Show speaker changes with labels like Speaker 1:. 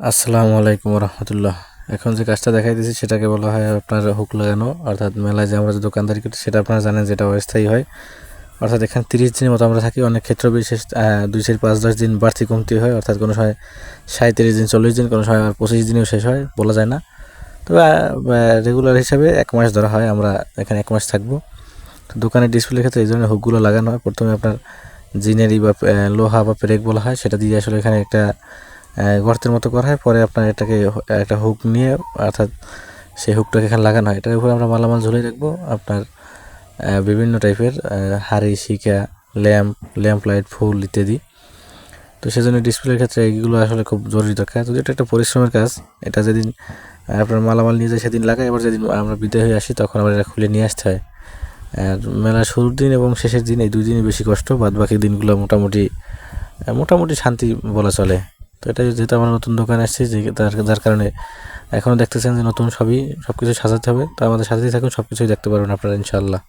Speaker 1: আসসালামু আলাইকুম রহমতুল্লাহ এখন যে কাজটা দেখাই দিয়েছি, সেটাকে বলা হয় আপনার হুক লাগানো, অর্থাৎ মেলায় যে আমরা যে দোকানদারি করি, সেটা আপনারা জানেন যেটা অস্থায়ী হয়। অর্থাৎ এখানে তিরিশ দিনের মতো আমরা থাকি, অনেক ক্ষেত্র বিশেষ দুই চার পাঁচ দশ দিন বাড়তি কমতি হয়, অর্থাৎ কোনো সময় সাঁত্রিশ দিন, চল্লিশ দিন, কোনো সময় আবার পঁচিশ দিনেও শেষ হয়, বলা যায় না। তবে রেগুলার হিসাবে এক মাস ধরা হয়, আমরা এখানে এক মাস থাকব। তো দোকানের ডিসপ্লের ক্ষেত্রে এই ধরনের হুকগুলো লাগানো হয়। প্রথমে আপনার জিনেরি বা লোহা বা পেরেক বলা হয়, সেটা দিয়ে আসলে এখানে একটা গর্তের মতো করা হয়, পরে আপনার এটাকে একটা হুক নিয়ে, অর্থাৎ সেই হুকটাকে এখানে লাগানো হয়। এটার উপরে আমরা মালামাল ঝুলিয়ে রাখব। আপনার বিভিন্ন টাইপের হাড়ি, শিকা, ল্যাম্প ল্যাম্প লাইট ফুল ইত্যাদি। তো সেজন্য ডিসপ্লের ক্ষেত্রে এইগুলো আসলে খুব জরুরি দরকার। যদি এটা একটা পরিশ্রমের কাজ, এটা যেদিন আপনার মালামাল নিয়ে যায় সেদিন লাগাই এবার যেদিন আমরা বিদায় হয়ে আসি, তখন আবার এটা খুলে নিয়ে আসতে হয়। আর মেলা শুরুর দিন এবং শেষের দিন এই দুই দিনই বেশি কষ্ট বাদ বাকি দিনগুলো মোটামুটি মোটামুটি শান্তি বলা চলে। তো এটা যেহেতু আমার নতুন দোকান আসছে, যে যার কারণে এখনও দেখতেছেন যে নতুন সবই সব কিছু সাজাতে হবে। তো আমাদের সাথেই থাকুন সব কিছুই দেখতে পারবেন আপনারা, ইনশাআল্লাহ।